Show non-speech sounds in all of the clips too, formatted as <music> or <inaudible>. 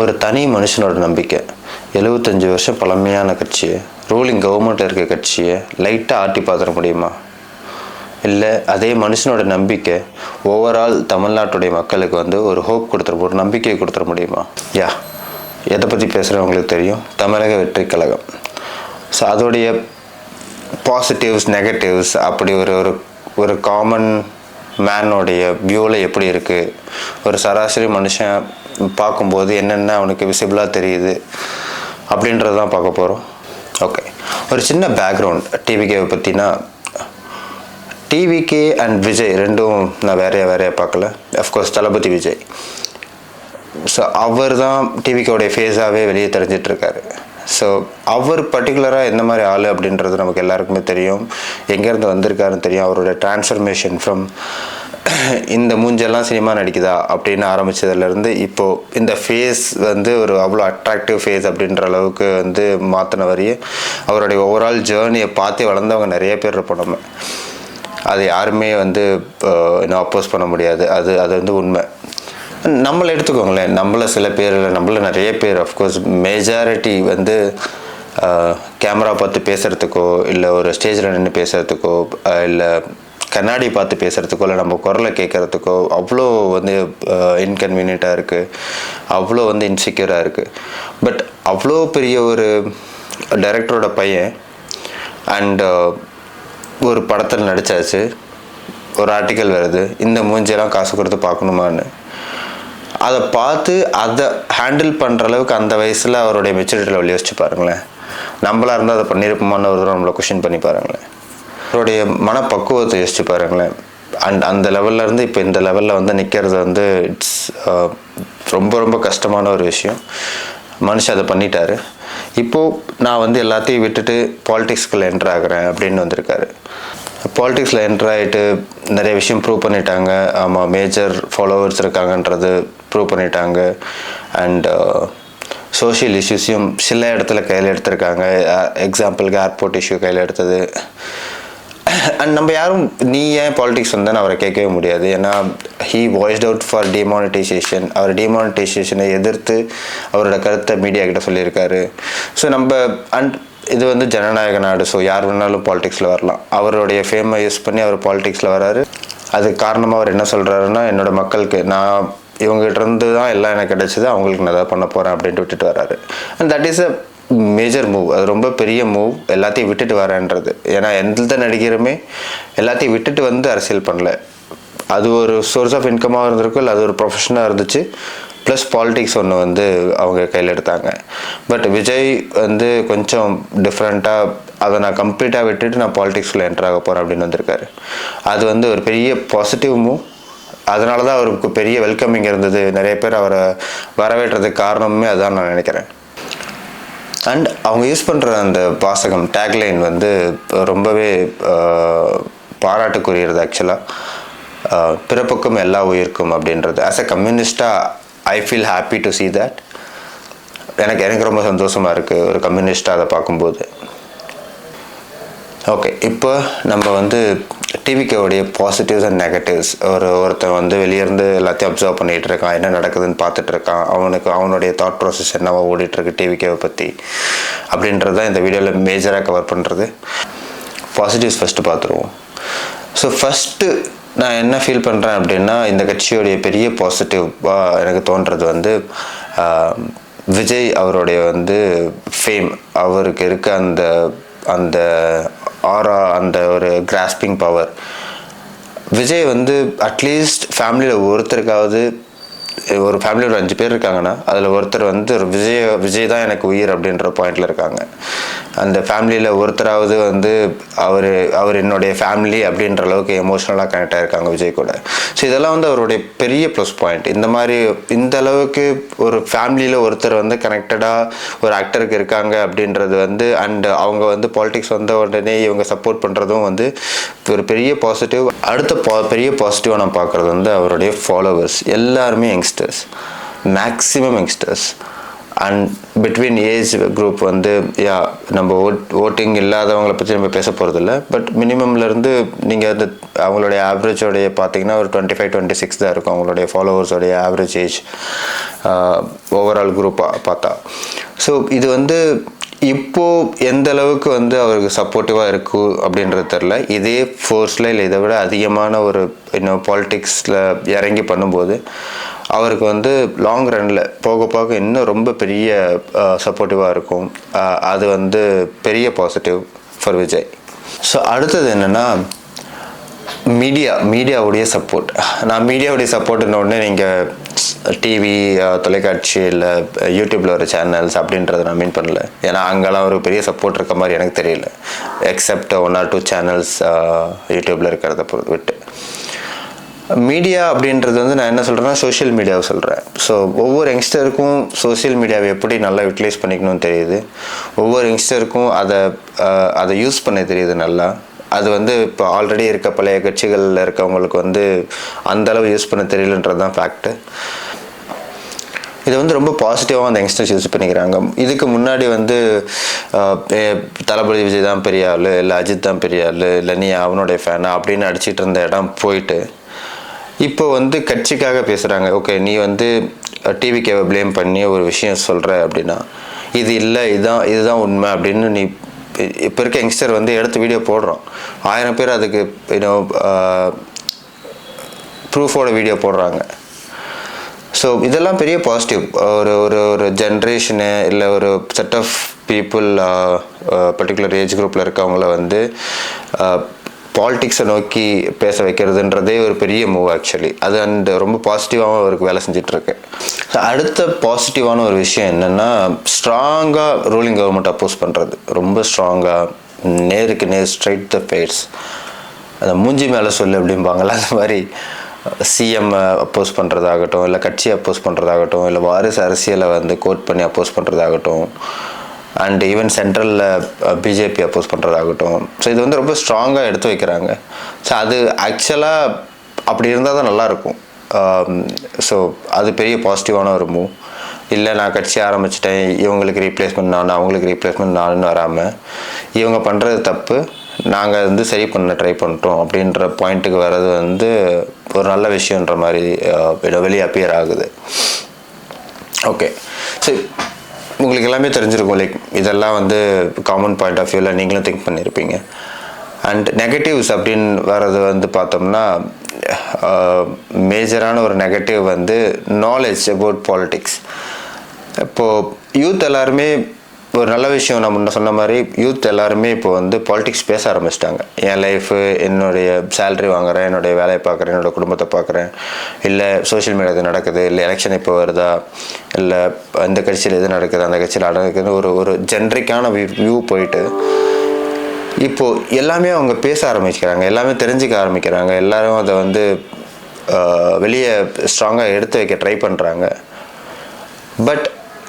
ஒரு தனி மனுஷனோட நம்பிக்கை. எழுபத்தஞ்சி வருஷம் பழமையான கட்சியை. ரூலிங் கவர்மெண்ட் இருக்க கட்சியை. லைட்டாக ஆட்டி பார்த்துட முடியுமா? இல்லை அதே மனுஷனோட நம்பிக்கை ஓவரால் தமிழ்நாட்டுடைய மக்களுக்கு வந்து ஒரு ஹோப் கொடுத்துட ஒரு நம்பிக்கையை கொடுத்துட முடியுமா? யா எதை பற்றி பேசுகிறவங்களுக்கு தெரியும்? தமிழக வெற்றி கழகம். ஸோ அதோடைய பாசிட்டிவ்ஸ் நெகட்டிவ்ஸ் அப்படி ஒரு ஒரு ஒரு காமன் மேனோடைய வியூவில் எப்படி இருக்குது ஒரு சராசரி மனுஷன் பார்க்கும்போது என்னென்ன அவனுக்கு விசிபிளாக தெரியுது அப்படின்றது தான் பார்க்க போகிறோம் ஓகே ஒரு சின்ன பேக்ரவுண்ட் டிவிகேவை பற்றினா டிவிகே அண்ட் விஜய் ரெண்டும் நான் வேறையா வேறையா பார்க்கல. Of course Thalapathy Vijay so அவர் தான் டிவிக்கோடைய ஃபேஸாகவே வெளியே தெரிஞ்சிட்ருக்காரு ஸோ அவர் பர்டிகுலராக எந்த மாதிரி ஆள் அப்படின்றது நமக்கு எல்லாருக்குமே தெரியும். எங்கேருந்து வந்திருக்காருன்னு தெரியும். அவரோட டிரான்ஸ்ஃபர்மேஷன் ஃப்ரம் இந்த மூஞ்செல்லாம் சினிமா நடிக்குதா அப்படின்னு ஆரம்பிச்சதுலேருந்து இப்போது இந்த ஃபேஸ் வந்து ஒரு அவ்வளோ அட்ராக்டிவ் ஃபேஸ் அப்படின்ற அளவுக்கு வந்து மாற்றின வரையும் அவருடைய ஓவரால் ஜேர்னியை பார்த்து வளர்ந்தவங்க நிறைய பேர் இருப்போம் நம்ம. அது யாருமே வந்து இன்னும் அப்போஸ் பண்ண முடியாது. அது அது வந்து உண்மை. நம்மளை எடுத்துக்கோங்களேன். நம்மள சில பேர் இல்லை நம்மள நிறைய பேர் அஃப்கோர்ஸ் மெஜாரிட்டி வந்து கேமரா பார்த்து பேசுகிறதுக்கோ இல்லை ஒரு ஸ்டேஜில் நின்று பேசுகிறதுக்கோ இல்லை கண்ணாடி பார்த்து பேசுகிறதுக்கோ இல்லை நம்ம குரலை கேட்குறதுக்கோ அவ்வளோ வந்து இன்கன்வீனியண்ட்டாக இருக்குது அவ்வளோ வந்து இன்செக்யூராக இருக்குது பட் அவ்வளோ பெரிய ஒரு டைரக்டரோட பையன் அண்ட் ஒரு படத்தில் நடித்தாச்சு ஒரு ஆர்டிக்கல் வருது. இந்த மூஞ்சியெல்லாம் காசு கொடுத்து பார்க்கணுமான்னு. அதை பார்த்து அதை ஹேண்டில் பண்ணுற அளவுக்கு அந்த வயசில் அவருடைய மெச்சூரிட்டி லெவல் யோசிச்சு பாருங்களேன். நம்மளாக இருந்தால் அதை பண்ணியிருப்போமான்னு ஒரு தடவை நம்மளை கொஷின் பண்ணி பாருங்களேன். அவருடைய மனப்பக்குவத்தை யோசிச்சு பாருங்களேன். அண்ட் அந்த லெவல்லேருந்து இப்போ இந்த லெவலில் வந்து நிற்கிறது வந்து இட்ஸ் uh, ரொம்ப ரொம்ப கஷ்டமான ஒரு விஷயம். மனுஷன் அதை பண்ணிட்டாரு. இப்போது நான் வந்து எல்லாத்தையும் விட்டுட்டு பாலிடிக்ஸ்குள்ளே என்ட்ரு ஆகுறேன் அப்படின்னு வந்திருக்காரு. பாலிடிக்ஸில் என்ட்ரு ஆகிட்டு நிறைய விஷயம் ப்ரூவ் பண்ணிட்டாங்க. ஆமாம் மேஜர் ஃபாலோவர்ஸ் இருக்காங்கன்றது ப்ரூவ் பண்ணிட்டாங்க. அண்ட் சோஷியல் இஷ்யூஸையும் சில இடத்துல கையில் எடுத்திருக்காங்க. எக்ஸாம்பிளுக்கு ஏர்போர்ட் இஷ்யூ கையில் எடுத்தது. <coughs> அண்ட் நம்ம யாரும் நீ ஏன் பாலிடிக்ஸ் வந்தேன்னு அவரை கேட்கவே முடியாது. ஏன்னா he voiced out for demonetisation அவர் டிமானிட்டைசேஷனை எதிர்த்து அவரோட கருத்தை மீடியா கிட்ட சொல்லியிருக்காரு. ஸோ நம்ம அண்ட் இது வந்து ஜனநாயக நாடு ஸோ யார் வேணாலும் பாலிடிக்ஸில் வரலாம். அவருடைய ஃபேமை யூஸ் பண்ணி அவர் பாலிடிக்ஸில் வராரு. அதுக்கு காரணமாக அவர் என்ன சொல்கிறாருன்னா என்னோட மக்களுக்கு நான் இவங்ககிட்ட இருந்து தான் எல்லாம் எனக்கு கிடைச்சது அவங்களுக்கு நான் எதாவது பண்ண போகிறேன் அப்படின்ட்டு விட்டுட்டு வராரு. And that is a major move அது ரொம்ப பெரிய மூவ் எல்லாத்தையும் விட்டுட்டு வரேன்றது. ஏன்னா எந்த நடிகருமே எல்லாத்தையும் விட்டுட்டு வந்து அரசியல் பண்ணல. அது ஒரு சோர்ஸ் ஆஃப் இன்கமாக இருந்திருக்கும். இல்லை அது ஒரு ப்ரொஃபஷனாக இருந்துச்சு. ப்ளஸ் பாலிடிக்ஸ் ஒன்று வந்து அவங்க கையில் எடுத்தாங்க. பட் விஜய் வந்து கொஞ்சம் டிஃப்ரெண்ட்டாக அதை நான் கம்ப்ளீட்டாக விட்டுட்டு நான் பாலிடிக்ஸில் என்டர் ஆக போகிறேன் அப்படின்னு வந்திருக்காரு. அது வந்து ஒரு பெரிய பாசிட்டிவ் மூவ் அதனால தான் அவருக்கு பெரிய வெல்கமிங் இருந்தது. நிறைய பேர் அவரை வரவேற்றதுக்கு காரணமே அதுதான் நான் நினைக்கிறேன். அவங்க யூஸ் பண்ணுற அந்த வாசகம் டேக்லைன் வந்து ரொம்பவே பாராட்டுக்குரியது ஆக்சுவலாக பிறப்புக்கும் எல்லா உயிருக்கும் அப்படின்றது. As a கம்யூனிஸ்டாக I feel happy to see that எனக்கு எனக்கு ரொம்ப சந்தோஷமாக இருக்குது ஒரு கம்யூனிஸ்டாக அதை பார்க்கும்போது. ஓகே இப்போ நம்ம வந்து டிவிக்கோடைய பாசிட்டிவ்ஸ் அண்ட் நெகட்டிவ்ஸ் ஒரு ஒருத்தன் வந்து வெளியேருந்து எல்லாத்தையும் அப்சர்வ் பண்ணிகிட்டு இருக்கான். என்ன நடக்குதுன்னு பார்த்துட்டு இருக்கான். அவனுக்கு அவனுடைய தாட் ப்ராசஸ் என்னவோ ஓடிட்டுருக்கு டிவிக்கேவை பற்றி அப்படின்றது தான் இந்த வீடியோவில் மேஜராக கவர் பண்ணுறது பாசிட்டிவ்ஸ் ஃபஸ்ட்டு பார்த்துருவோம். ஸோ ஃபஸ்ட்டு நான் என்ன ஃபீல் பண்ணுறேன் அப்படின்னா இந்த கட்சியோடைய பெரிய பாசிட்டிவாக எனக்கு தோன்றது வந்து விஜய் அவருடைய வந்து ஃபேம் அவருக்கு இருக்க அந்த அந்த ஆரா அந்த ஒரு கிராஸ்பிங் பவர் விஜய் வந்து அட்லீஸ்ட் ஃபேமிலியில் ஒருத்தருக்காவது ஒரு ஃபேமிலியில் ஒரு அஞ்சு பேர் இருக்காங்கன்னா அதில் ஒருத்தர் வந்து ஒரு விஜய் விஜய் தான் எனக்கு உயிர் அப்படின்ற பாயிண்டில் இருக்காங்க. அந்த ஃபேமிலியில் ஒருத்தராவது வந்து அவர் அவர் என்னுடைய ஃபேமிலி அப்படின்ற அளவுக்கு எமோஷ்னலாக கனெக்ட் ஆகிருக்காங்க விஜய் கூட. ஸோ இதெல்லாம் வந்து அவருடைய பெரிய ப்ளஸ் பாயிண்ட் இந்த மாதிரி இந்த அளவுக்கு ஒரு ஃபேமிலியில் ஒருத்தர் வந்து கனெக்டடாக ஒரு ஆக்டருக்கு இருக்காங்க அப்படின்றது வந்து அண்ட் அவங்க வந்து பாலிடிக்ஸ் வந்த உடனே இவங்க சப்போர்ட் பண்ணுறதும் வந்து ஒரு பெரிய பாசிட்டிவ் அடுத்த பா பெரிய பாசிட்டிவாக நான் பார்க்குறது வந்து அவருடைய ஃபாலோவர்ஸ் எல்லாருமே youngsters maximum youngsters and between age group வந்து யா நம்ம ஓட் ஓட்டிங் இல்லாதவங்கள பற்றி நம்ம பேச போகிறதில்ல பட் மினிமம்லேருந்து நீங்கள் அந்த அவங்களுடைய ஆவரேஜோடைய பார்த்தீங்கன்னா ஒரு டுவெண்ட்டி ஃபைவ் டுவெண்ட்டி சிக்ஸ் தான் இருக்கும் அவங்களுடைய ஃபாலோவர்ஸோடைய ஆவரேஜ் ஏஜ் ஓவரால் குரூப்பாக பார்த்தா. ஸோ இது வந்து இப்போது எந்த அளவுக்கு வந்து அவருக்கு சப்போர்ட்டிவாக இருக்கு அப்படின்றது தெரில இதே ஃபோர்ஸில் இல்லை இதை விட அதிகமான ஒரு இன்னும் பாலிட்டிக்ஸில் இறங்கி பண்ணும்போது அவருக்கு வந்து லாங் ரன்னில் போக போக இன்னும் ரொம்ப பெரிய சப்போர்ட்டிவாக இருக்கும். அது வந்து பெரிய பாசிட்டிவ் ஃபார் விஜய். ஸோ அடுத்தது என்னென்னா மீடியா மீடியாவுடைய சப்போர்ட் நான் மீடியாவுடைய சப்போர்ட்னு உடனே நீங்கள் டிவி தொலைக்காட்சி இல்லை யூடியூப்பில் வர சேனல்ஸ் அப்படின்றத நான் மீன் பண்ணல. ஏன்னா அங்கெல்லாம் ஒரு பெரிய சப்போர்ட் இருக்க மாதிரி எனக்கு தெரியல. Except one or two channels யூடியூப்பில் இருக்கிறத பொறுத்து விட்டு. மீடியா அப்படின்றது வந்து நான் என்ன சொல்கிறேன்னா சோஷியல் மீடியாவை சொல்கிறேன் ஸோ ஒவ்வொரு யங்ஸ்டருக்கும் சோஷியல் மீடியாவை எப்படி நல்லா யூட்டிலைஸ் பண்ணிக்கணும்னு தெரியுது. ஒவ்வொரு யங்ஸ்டருக்கும் அதை அதை யூஸ் பண்ண தெரியுது நல்லா. அது வந்து இப்போ ஆல்ரெடி இருக்க பழைய கட்சிகளில் இருக்கவங்களுக்கு வந்து அந்தளவு யூஸ் பண்ண தெரியலன்றது தான் ஃபேக்ட்டு இது வந்து ரொம்ப பாசிட்டிவாக அந்த யங்ஸ்டர்ஸ் யூஸ் பண்ணிக்கிறாங்க. இதுக்கு முன்னாடி வந்து தளபதி விஜய் தான் பெரிய ஆள் இல்லை அஜித் தான் பெரிய ஆள் இல்லை நீ அவனுடைய ஃபேனா அப்படின்னு அடிச்சிட்டு இருந்த இடம் போயிட்டு இப்போ வந்து கட்சிக்காக பேசுகிறாங்க ஓகே நீ வந்து டிவிக்கேவை ப்ளேம் பண்ணி ஒரு விஷயம் சொல்கிற அப்படின்னா இது இல்லை இதுதான் இதுதான் உண்மை அப்படின்னு நீ இப்போ இருக்க யங்ஸ்டர் வந்து எடுத்து வீடியோ போடுறோம். ஆயிரம் பேர் அதுக்கு யூனோ ப்ரூஃபோட வீடியோ போடுறாங்க. ஸோ இதெல்லாம் பெரிய பாசிட்டிவ் ஒரு ஒரு ஒரு ஜென்ரேஷனு இல்லை ஒரு set of people particular age குரூப்பில் இருக்கவங்கள வந்து பாலிடிக்ஸை நோக்கி பேச வைக்கிறதுன்றதே ஒரு பெரிய மூவ் ஆக்சுவலி அது அண்ட் ரொம்ப பாசிட்டிவாகவும் அவருக்கு வேலை செஞ்சிட்ருக்கு. அடுத்த பாசிட்டிவான ஒரு விஷயம் என்னென்னா ஸ்ட்ராங்காக ரூலிங் கவர்மெண்ட் அப்போஸ் பண்ணுறது ரொம்ப ஸ்ட்ராங்காக நேருக்கு நேர் ஸ்ட்ரைட் த ஃபேஸ் அந்த மூஞ்சி மேலே சொல்லு அப்படிம்பாங்களா அந்த மாதிரி சிஎம் அப்போஸ் பண்ணுறதாகட்டும் இல்லை கட்சி அப்போஸ் பண்ணுறதாகட்டும் இல்லை வாரிசு அரசியலை வந்து கோட் பண்ணி அப்போஸ் பண்ணுறதாகட்டும் அண்ட் ஈவன் சென்ட்ரலில் பிஜேபி அப்போஸ் பண்ணுறதாகட்டும் ஸோ இது வந்து ரொம்ப ஸ்ட்ராங்காக எடுத்து வைக்கிறாங்க. ஸோ அது ஆக்சுவலாக அப்படி இருந்தால் தான் நல்லாயிருக்கும் ஸோ um, அது பெரிய பாசிட்டிவான ஒரு மூவ் இல்லை நான் கட்சி ஆரம்பிச்சிட்டேன். இவங்களுக்கு ரீப்ளேஸ்மெண்ட் நான் அவங்களுக்கு ரீப்ளேஸ்மெண்ட் நானுன்னு வராமல் இவங்க பண்ணுறது தப்பு. நாங்கள் வந்து சரி பண்ண ட்ரை பண்ணிட்டோம். அப்படின்ற பாயிண்ட்டுக்கு வர்றது வந்து ஒரு நல்ல விஷயன்ற மாதிரி uh, வெளியே அப்பியர் ஆகுது. ஓகே ஸோ உங்களுக்கு எல்லாமே தெரிஞ்சிருக்கும் லைக் இதெல்லாம் வந்து காமன் பாயிண்ட் ஆஃப் வியூவில் நீங்களும் திங்க் பண்ணியிருப்பீங்க அண்ட் நெகட்டிவ்ஸ் அப்படின்னு வர்றது வந்து பார்த்தோம்னா மேஜரான ஒரு நெகட்டிவ் வந்து நாலேஜ் அபவுட் பாலிட்டிக்ஸ் இப்போது யூத் எல்லாருமே ஒரு நல்ல விஷயம் நான் முன்ன சொன்ன மாதிரி யூத் எல்லாருமே இப்போ வந்து பாலிடிக்ஸ் பேச ஆரம்பிச்சிட்டாங்க. என் லைஃபு என்னுடைய சேலரி வாங்குறேன் என்னுடைய வேலையை பார்க்குறேன் என்னோட குடும்பத்தை பார்க்குறேன். இல்லை சோஷியல் மீடியா எது நடக்குது இல்லை எலெக்ஷன் இப்போ வருதா இல்லை அந்த கட்சியில் எது நடக்குது அந்த கட்சியில் நடக்குதுன்னு ஒரு ஒரு ஜென்ரிக்கான வியூ போயிட்டு இப்போது எல்லாமே அவங்க பேச ஆரம்பிக்கிறாங்க எல்லாமே தெரிஞ்சுக்க ஆரம்பிக்கிறாங்க எல்லோரும் அதை வந்து வெளியே ஸ்ட்ராங்காக எடுத்து வைக்க ட்ரை பண்ணுறாங்க பட்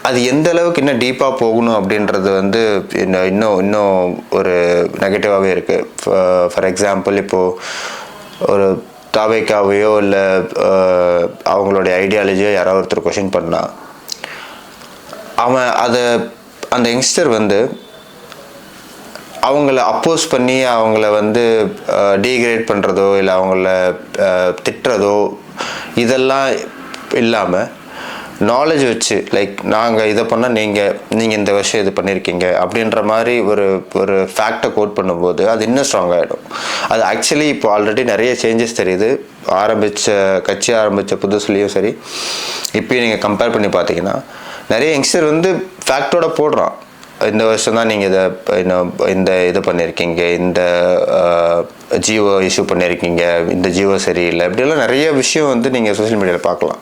அது எந்த அளவுக்கு இன்னும் டீப்பாக போகணும் அப்படின்றது வந்து இன்னும் இன்னும் இன்னும் ஒரு நெகட்டிவாகவே இருக்குது ஃபார் எக்ஸாம்பிள் இப்போது ஒரு தாவைக்காவையோ இல்லை அவங்களுடைய ஐடியாலஜியோ யாராவது ஒருத்தர் கொஷின் பண்ணா அவன் அதை அந்த யங்ஸ்டர் வந்து அவங்கள அப்போஸ் பண்ணி அவங்கள வந்து டீக்ரேட் பண்ணுறதோ இல்லை அவங்கள திட்டுறதோ இதெல்லாம் இல்லாமல் நாலேஜ் வச்சு லைக் நாங்கள் இதை பண்ணால் நீங்கள் நீங்கள் இந்த வருஷம் இது பண்ணியிருக்கீங்க அப்படின்ற மாதிரி ஒரு ஒரு ஃபேக்டை கோட் பண்ணும்போது அது இன்னும் ஸ்ட்ராங் ஆகிடும் அது ஆக்சுவலி இப்போ ஆல்ரெடி நிறைய சேஞ்சஸ் தெரியுது. ஆரம்பித்த கட்சி ஆரம்பித்த புதுசுலேயும் சரி. இப்போயும் நீங்கள் கம்பேர் பண்ணி பார்த்தீங்கன்னா நிறைய யங்ஸ்டர் வந்து ஃபேக்டோட போடுறான். இந்த வருஷம் தான் நீங்கள் இதை இந்த இது பண்ணியிருக்கீங்க இந்த ஜியோ இஷ்யூ பண்ணியிருக்கீங்க இந்த ஜியோ சரியில்லை இப்படியெல்லாம் நிறைய விஷயம் வந்து நீங்கள் சோஷியல் மீடியாவில் பார்க்கலாம்.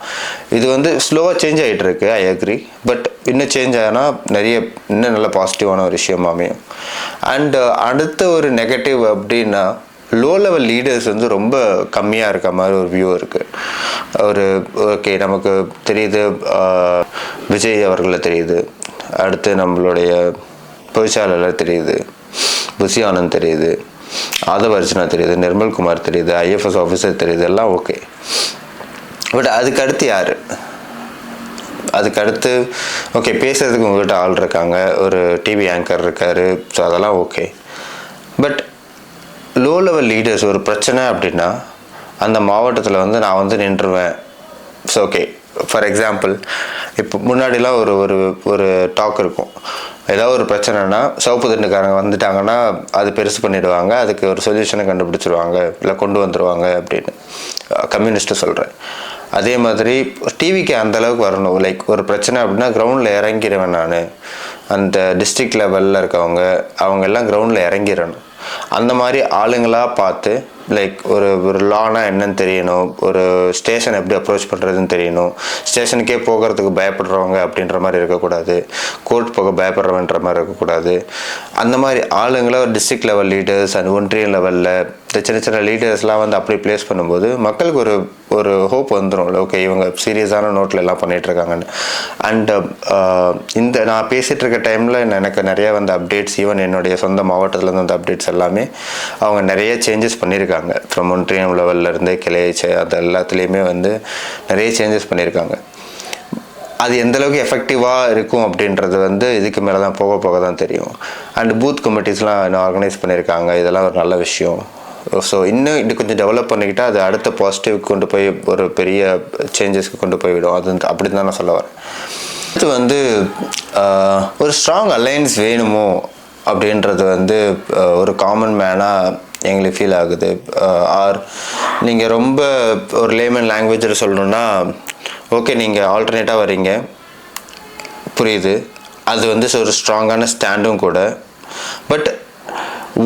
இது வந்து ஸ்லோவாக சேஞ்ச் ஆகிட்டு இருக்கு ஐ அக்ரி பட் இன்னும் சேஞ்ச் ஆகினா நிறைய இன்னும் நல்ல பாசிட்டிவான ஒரு விஷயம் அமையும். அண்ட் அடுத்த ஒரு நெகட்டிவ் அப்படின்னா லோ லெவல் லீடர்ஸ் வந்து ரொம்ப கம்மியாக இருக்க மாதிரி ஒரு வியூ இருக்குது ஒரு ஓகே நமக்கு தெரியுது விஜய் அவர்களை தெரியுது. அடுத்து நம்மளுடைய பொதுச்சாளர் தெரியுது புசி ஆனந்த் தெரியுது ஆதவ அர்ச்சனா தெரியுது நிர்மல் குமார் தெரியுது ஐஎஃப்எஸ் ஆஃபீஸர் தெரியுது எல்லாம் ஓகே பட் அதுக்கு அடுத்து யார்? அதுக்கு அடுத்து ஓகே பேசுறதுக்கு உங்கள்கிட்ட ஆள் இருக்காங்க ஒரு டிவி ஆங்கர் இருக்காரு ஸோ அதெல்லாம் okay but low level leaders ஒரு பிரச்சனை அப்படின்னா அந்த மாவட்டத்தில் வந்து நான் வந்து நின்றுவேன். ஸோ ஓகே ஃபார் எக்ஸாம்பிள் இப்போ முன்னாடிலாம் ஒரு ஒரு ஒரு டாக் இருக்கும். ஏதாவது ஒரு பிரச்சனைனா சவுப்பு திண்டுக்காரங்க வந்துட்டாங்கன்னா அது பெருசு பண்ணிடுவாங்க. அதுக்கு ஒரு சொல்யூஷனை கண்டுபிடிச்சிருவாங்க. இல்லை கொண்டு வந்துடுவாங்க அப்படின்னு. கம்யூனிஸ்ட்டு சொல்கிறேன் அதே மாதிரி டிவிக்கு அந்த அளவுக்கு வரணும். லைக் ஒரு பிரச்சனை அப்படின்னா கிரவுண்டில் இறங்கிடுவேன் நான். அந்த டிஸ்ட்ரிக்ட் லெவலில் இருக்கவங்க அவங்க எல்லாம் கிரவுண்டில் இறங்கிடணும் அந்த மாதிரி ஆளுங்களாக பார்த்து லைக் ஒரு ஒரு லானா என்னன்னு தெரியணும். ஒரு ஸ்டேஷன் எப்படி அப்ரோச் பண்ணுறதுன்னு தெரியணும். ஸ்டேஷனுக்கே போகிறதுக்கு பயப்படுறவங்க அப்படின்ற மாதிரி இருக்கக்கூடாது. கோர்ட் போக பயப்படுறவன்ற மாதிரி இருக்கக்கூடாது. அந்த மாதிரி ஆளுங்களை ஒரு டிஸ்ட்ரிக்ட் லெவல் லீடர்ஸ் அண்ட் ஒன்றிய லெவலில் இந்த சின்ன சின்ன லீடர்ஸ்லாம் வந்து அப்படி ப்ளேஸ் பண்ணும்போது மக்களுக்கு ஒரு ஒரு ஹோப் வந்துடும் ஓகே இவங்க சீரியஸான நோட்டில் எல்லாம் பண்ணிகிட்ருக்காங்கன்னு இருக்காங்கன்னு. Uh, இந்த நான் பேசிகிட்டு இருக்க டைமில் எனக்கு நிறைய வந்து அப்டேட்ஸ் ஈவன் என்னுடைய சொந்த மாவட்டத்தில் வந்து வந்த அப்டேட்ஸ் எல்லாமே அவங்க நிறைய சேஞ்சஸ் பண்ணியிருக்காங்க. ஃப்ரம் ஒன்றியம் லெவல்ல இருந்து செ- அது எல்லாத்துலேயுமே வந்து நிறைய சேஞ்சஸ் பண்ணியிருக்காங்க. அது எந்த அளவுக்கு எஃபெக்டிவாக இருக்கும் அப்படின்றது வந்து இதுக்கு மேலே தான் போக போக தான் தெரியும். அண்ட் பூத் கமிட்டிஸ்லாம் இன்னும் ஆர்கனைஸ் பண்ணியிருக்காங்க. இதெல்லாம் ஒரு நல்ல விஷயம். ஸோ இன்னும் இது கொஞ்சம் டெவலப் பண்ணிக்கிட்டால் அது அடுத்த பாசிட்டிவ் கொண்டு போய் ஒரு பெரிய சேஞ்சஸ்க்கு கொண்டு போய்விடும். அது அப்படி தான் நான் சொல்ல வரேன். அடுத்து வந்து ஒரு ஸ்ட்ராங் அலையன்ஸ் வேணுமோ அப்படின்றது வந்து ஒரு காமன் மேனாக எங்களுக்கு ஃபீல் ஆகுது. ஆர் நீங்கள் ரொம்ப ஒரு லேமன் லாங்குவேஜில் சொல்லணுன்னா ஓகே நீங்கள் ஆல்டர்னேட்டாக வரீங்க புரியுது. அது வந்து ஒரு ஸ்ட்ராங்கான ஸ்டாண்டும் கூட. பட்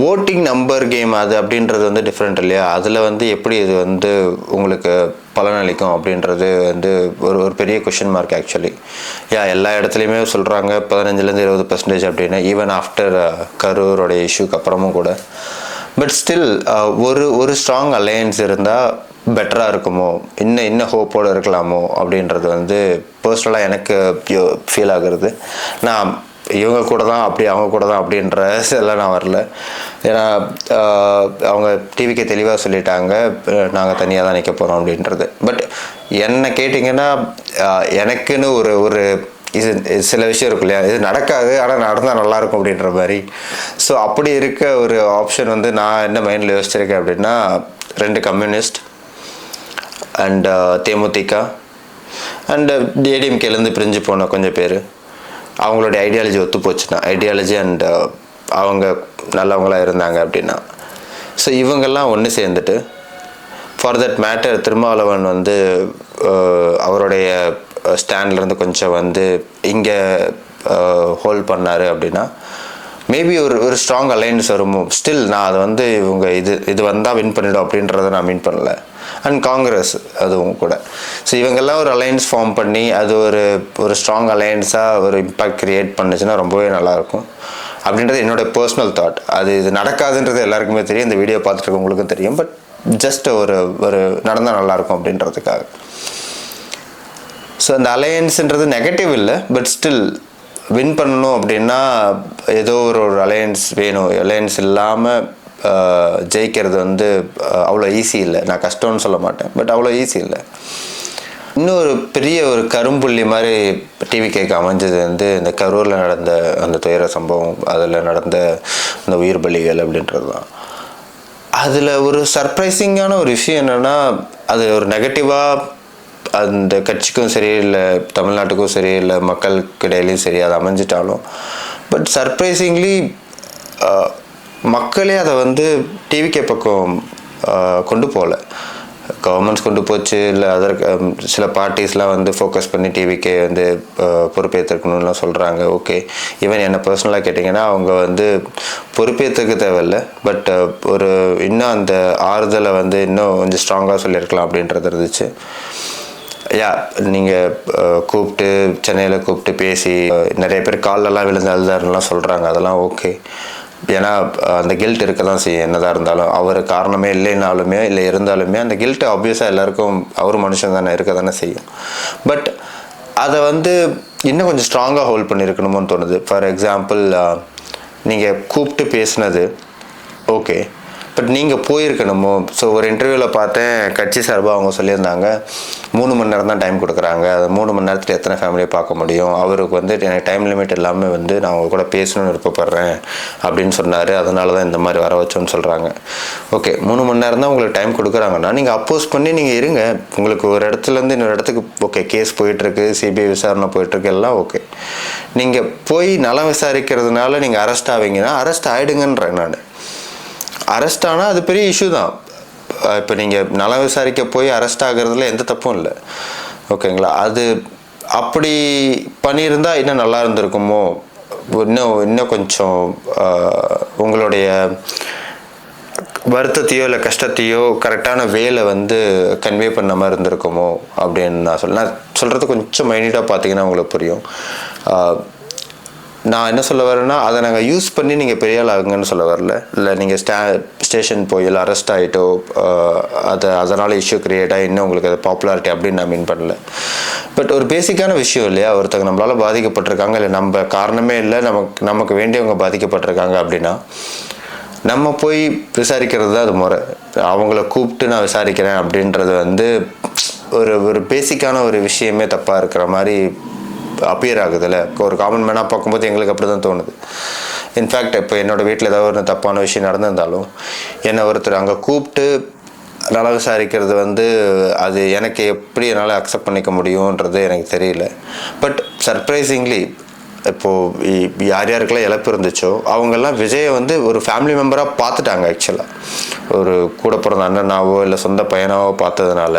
ஓட்டிங் நம்பர் கேம் அது அப்படின்றது வந்து டிஃப்ரெண்ட் இல்லையா? அதில் வந்து எப்படி இது வந்து உங்களுக்கு பலனளிக்கும் அப்படின்றது வந்து ஒரு ஒரு பெரிய கொஷின் மார்க் ஆக்சுவலி யா எல்லா இடத்துலையுமே சொல்கிறாங்க பதினஞ்சுலேருந்து இருபது பர்சன்டேஜ் அப்படின்னு. ஈவன் ஆஃப்டர் கரூரோட இஷ்யூக்கு அப்புறமும் கூட. பட் ஸ்டில் uh, ஒரு ஒரு ஸ்ட்ராங் அலையன்ஸ் இருந்தால் பெட்டராக இருக்குமோ? இன்னும் இன்னும் ஹோப்போடு இருக்கலாமோ? அப்படின்றது வந்து பர்சனலாக எனக்கு ஃபீல் ஆகுறது. நான் இவங்க கூட தான் அப்படி அவங்க கூட தான் அப்படின்ற எல்லாம் நான் வரல. ஏன்னா அவங்க டிவிக்கு தெளிவாக சொல்லிட்டாங்க. நாங்கள் தனியாக தான் நிற்க போகிறோம் அப்படின்றது. பட் என்னை கேட்டிங்கன்னா எனக்குன்னு ஒரு ஒரு இது இது சில விஷயம் இருக்கும் இல்லையா? இது நடக்காது ஆனால் நடந்தால் நல்லாயிருக்கும் அப்படின்ற மாதிரி. ஸோ அப்படி இருக்க ஒரு ஆப்ஷன் வந்து நான் என்ன மைண்டில் யோசிச்சிருக்கேன் அப்படின்னா ரெண்டு communist and uh, DMDK and uh, ஏடிஎம்கேலேருந்து பிரிஞ்சு போன கொஞ்சம் பேர். அவங்களுடைய ஐடியாலஜி ஒத்து போச்சுன்னா ஐடியாலஜி அண்ட் அவங்க நல்லவங்களாக இருந்தாங்க அப்படின்னா. ஸோ இவங்கெல்லாம் ஒன்று சேர்ந்துட்டு ஃபார் தட் மேட்டர் திருமாவளவன் வந்து uh, அவருடைய ஸ்டாண்ட்லேருந்து கொஞ்சம் வந்து இங்கே ஹோல்ட் பண்ணார் அப்படின்னா மேபி ஒரு ஒரு ஸ்ட்ராங் அலைன்ஸ் வரும். ஸ்டில் நான் அதை வந்து இவங்க இது இது வந்தால் வின் பண்ணிடும் அப்படின்றத நான் மீன் பண்ணல. அண்ட் காங்கிரஸ் அதுவும் கூட. ஸோ இவங்கெல்லாம் ஒரு அலைன்ஸ் ஃபார்ம் பண்ணி அது ஒரு ஒரு ஸ்ட்ராங் அலையன்ஸாக ஒரு இம்பாக்ட் கிரியேட் பண்ணுச்சுன்னா ரொம்பவே நல்லாயிருக்கும். அப்படின்றது என்னோட பர்சனல் தாட் அது இது நடக்காதுன்றது எல்லாருக்குமே தெரியும். இந்த வீடியோ பார்த்துட்டு உங்களுக்கும் தெரியும். பட் ஜஸ்ட் ஒரு ஒரு நடந்தால் நல்லாயிருக்கும் அப்படின்றதுக்காக. ஸோ அந்த அலையன்ஸுன்றது நெகட்டிவ் இல்லை பட் ஸ்டில் வின் பண்ணணும் அப்படின்னா ஏதோ ஒரு ஒரு அலையன்ஸ் வேணும். அலையன்ஸ் இல்லாமல் ஜெயிக்கிறது வந்து அவ்வளோ ஈஸி இல்லை. நான் கஷ்டம்னு சொல்ல மாட்டேன் பட் அவ்வளோ ஈஸி இல்லை. இன்னொரு பெரிய ஒரு கரும்புள்ளி மாதிரி டிவி கேட்க அமைஞ்சது வந்து இந்த கரூரில் நடந்த அந்த துயர சம்பவம் அதில் நடந்த அந்த உயிர் பலிகள் அப்படின்றது தான். அதில் ஒரு சர்ப்ரைசிங்கான ஒரு விஷயம் என்னென்னா அது ஒரு நெகட்டிவாக அந்த கட்சிக்கும் சரி இல்லை தமிழ்நாட்டுக்கும் சரி இல்லை மக்களுக்கு இடையிலையும் சரி அது அமைஞ்சிட்டாலும். பட் சர்ப்ரைசிங்லி மக்களே அதை வந்து டிவிகே பக்கம் கொண்டு போகல. கவர்மெண்ட்ஸ் கொண்டு போச்சு இல்லை அதர் சில பார்ட்டிஸ்லாம் வந்து ஃபோக்கஸ் பண்ணி டிவிக்கே வந்து பொறுப்பேற்றுக்கணும்லாம் சொல்கிறாங்க ஓகே ஈவன் என்னை பர்சனலாக கேட்டிங்கன்னா அவங்க வந்து பொறுப்பேற்றுக்க தேவையில்ல. பட் ஒரு இன்னும் அந்த ஆறுதலை வந்து இன்னும் கொஞ்சம் ஸ்ட்ராங்காக சொல்லியிருக்கலாம் அப்படின்றது இருந்துச்சு. யா நீங்கள் கூப்பிட்டு சென்னையில் கூப்பிட்டு பேசி நிறைய பேர் கால்லெல்லாம் விழுந்து அழுதாருலாம் சொல்கிறாங்க அதெல்லாம் ஓகே. ஏன்னா அந்த கில்ட் இருக்க தான் செய்யும். என்னதான் இருந்தாலும் அவர் காரணமே இல்லைனாலுமே இல்லை இருந்தாலுமே அந்த கில்ட்டு ஆப்வியஸாக எல்லாருக்கும் அவர் மனுஷன் தானே இருக்க தானே செய்யும். பட் அதை வந்து இன்னும் கொஞ்சம் ஸ்ட்ராங்காக ஹோல்ட் பண்ணியிருக்கணுமோன்னு தோணுது. ஃபார் எக்ஸாம்பிள் நீங்கள் கூப்பிட்டு பேசுனது ஓகே. பட் நீங்கள் போயிருக்கணுமோ? ஸோ ஒரு இன்டர்வியூவில் பார்த்தேன் கட்சி சார்பாக அவங்க சொல்லியிருந்தாங்க. மூணு மணி நேரம் தான் டைம் கொடுக்குறாங்க. அது மூணு மணி நேரத்தில் எத்தனை ஃபேமிலியை பார்க்க முடியும்? அவருக்கு வந்து எனக்கு டைம் லிமிட் இல்லாமல் வந்து நான் அவங்க கூட பேசணும்னு விருப்பப்படுறேன் அப்படின்னு சொன்னார். அதனால தான் இந்த மாதிரி வர வச்சோன்னு சொல்கிறாங்க ஓகே மூணு மணி நேரம் தான் உங்களுக்கு டைம் கொடுக்குறாங்கன்னா நீங்கள் அப்போஸ் பண்ணி நீங்கள் இருங்க. உங்களுக்கு ஒரு இடத்துலேருந்து இன்னொரு இடத்துக்கு ஓகே கேஸ் போயிட்டுருக்கு சிபிஐ விசாரணை போயிட்டுருக்கு எல்லாம் ஓகே நீங்கள் போய் நலம் விசாரிக்கிறதுனால நீங்கள் அரெஸ்ட் ஆவீங்கன்னா அரெஸ்ட் ஆகிடுங்கன்றேன் நான். அரெஸ்ட் ஆனால் அது பெரிய இஷ்யூ தான். இப்போ நீங்கள் நலம் விசாரிக்க போய் அரெஸ்ட் ஆகிறதுல எந்த தப்பும் இல்லை. ஓகேங்களா? அது அப்படி பண்ணியிருந்தால் இன்னும் நல்லா இருந்திருக்குமோ? இன்னும் இன்னும் கொஞ்சம் உங்களுடைய வருத்தத்தையோ இல்லை கஷ்டத்தையோ கரெக்டான வேலை வந்து கன்வே பண்ண மாதிரி இருந்திருக்குமோ? அப்படின்னு நான் சொல்ல நான் சொல்கிறது கொஞ்சம் மைனியூட்டாக பார்த்தீங்கன்னா உங்களுக்கு புரியும். நான் என்ன சொல்ல வரேன்னா அதை நாங்கள் யூஸ் பண்ணி நீங்கள் பெரிய ஆள் ஆகுங்கன்னு சொல்ல வரல. இல்லை நீங்கள் ஸ்டா ஸ்டேஷன் போய் இல்லை அரெஸ்ட் ஆகிட்டோ அது அதனால் இஷ்யூ க்ரியேட் ஆகி இன்னும் உங்களுக்கு அது பாப்புலாரிட்டி அப்படின்னு நான் மீன் பண்ணல. பட் ஒரு பேசிக்கான விஷயம் இல்லையா? ஒருத்தங்க நம்மளால் பாதிக்கப்பட்டிருக்காங்க இல்லை நம்ம காரணமே இல்லை நமக்கு நமக்கு வேண்டியவங்க பாதிக்கப்பட்டிருக்காங்க அப்படின்னா நம்ம போய் விசாரிக்கிறது தான் அது முறை. அவங்கள கூப்பிட்டு நான் விசாரிக்கிறேன் அப்படின்றது வந்து ஒரு ஒரு பேசிக்கான ஒரு விஷயமே தப்பாக இருக்கிற மாதிரி அப்பியர் ஆகுதுல்ல. ஒரு காமன் மேனாக பார்க்கும்போது எங்களுக்கு அப்படி தான் தோணுது இன்ஃபேக்ட் இப்போ என்னோடய வீட்டில் ஏதாவது ஒரு தப்பான விஷயம் நடந்திருந்தாலும் என்னை ஒருத்தர் அங்கே கூப்பிட்டு நல்லா விசாரிக்கிறது வந்து அது எனக்கு எப்படி என்னால் அக்செப்ட் பண்ணிக்க முடியுன்றது எனக்கு தெரியல. பட் சர்ப்ரைசிங்லி இப்போது யார் யாருக்கெல்லாம் இழப்பு இருந்துச்சோ அவங்கெல்லாம் விஜயை வந்து ஒரு ஃபேமிலி மெம்பராக பார்த்துட்டாங்க ஆக்சுவலாக ஒரு கூட பிறந்த அண்ணனாவோ இல்லை சொந்த பையனாவோ பார்த்ததுனால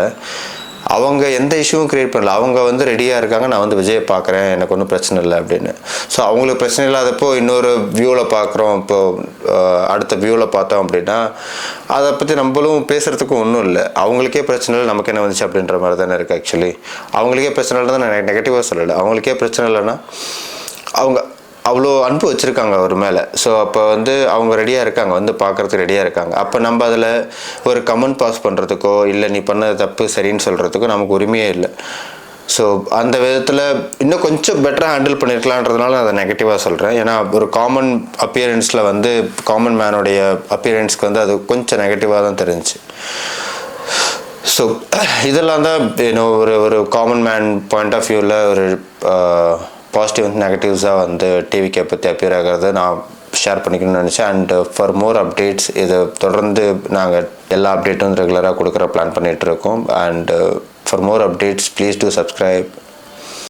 அவங்க எந்த இஷ்யூவும் கிரியேட் பண்ணல. அவங்க வந்து ரெடியாக இருக்காங்க. நான் வந்து விஜயை பார்க்குறேன். எனக்கு ஒன்றும் பிரச்சனை இல்லை அப்படின்னு. ஸோ அவங்களுக்கு பிரச்சனை இல்லாதப்போ இன்னொரு வியூவில் பார்க்குறோம். இப்போ அடுத்த வியூவில் பார்த்தோம் அப்படின்னா அதை பற்றி நம்மளும் பேசுகிறதுக்கும் ஒன்றும் இல்லை. அவங்களுக்கே பிரச்சனை இல்லை. நமக்கு என்ன வந்துச்சு அப்படின்ற மாதிரி தானே இருக்குது ஆக்சுவலி அவங்களுக்கே பிரச்சனை இல்லை தான் நான் நெகட்டிவாக சொல்லலை. அவங்களுக்கே பிரச்சனை இல்லைன்னா அவங்க அவ்வளோ அன்பு வச்சுருக்காங்க அவர் மேலே. ஸோ அப்போ வந்து அவங்க ரெடியாக இருக்காங்க. வந்து பார்க்குறதுக்கு ரெடியாக இருக்காங்க. அப்போ நம்ம அதில் ஒரு கமெண்ட் பாஸ் பண்ணுறதுக்கோ இல்லை நீ பண்ண தப்பு சரின்னு சொல்கிறதுக்கோ நமக்கு உரிமையே இல்லை. ஸோ அந்த விதத்தில் இன்னும் கொஞ்சம் பெட்டராக ஹேண்டில் பண்ணியிருக்கலான்றதுனால அதை நெகட்டிவாக சொல்கிறேன் ஏன்னா ஒரு காமன் அப்பியரன்ஸில் வந்து காமன் மேனுடைய அப்பியரன்ஸ்க்கு வந்து அது கொஞ்சம் நெகட்டிவாக தான் தெரிஞ்சுச்சு. ஸோ இதெல்லாம் தான் இன்னும் ஒரு ஒரு காமன் மேன் பாயிண்ட் ஆஃப் வியூவில் ஒரு பாசிட்டிவ் நெகட்டிவ்ஸாக வந்து டிவிக்கை பற்றி அப்பியர் ஆகிறது நான் ஷேர் பண்ணிக்கணும்னு நினச்சேன். அண்ட் ஃபார் மோர் அப்டேட்ஸ் இதை தொடர்ந்து நாங்கள் எல்லா அப்டேட்டும் ரெகுலராக கொடுக்குற பிளான் பண்ணிகிட்ருக்கோம் and for more updates please do subscribe